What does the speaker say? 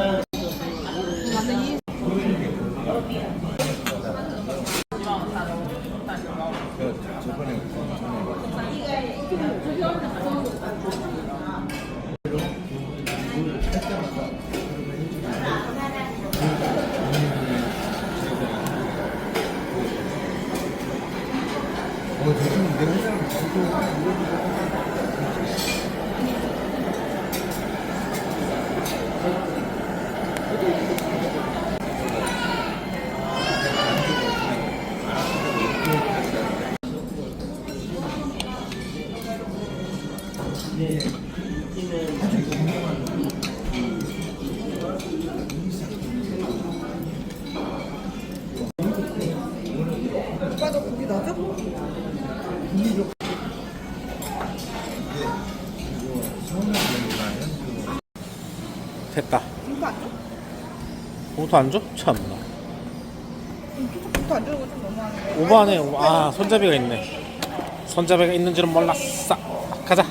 어, 요즘 내가 회사를 가고 됐다. 김도 안 줘? 그것도 안 줘? 참나. 오버하네. 오버. 아 손잡이가 있네. 손잡이가 있는 줄은 몰랐어. 가자.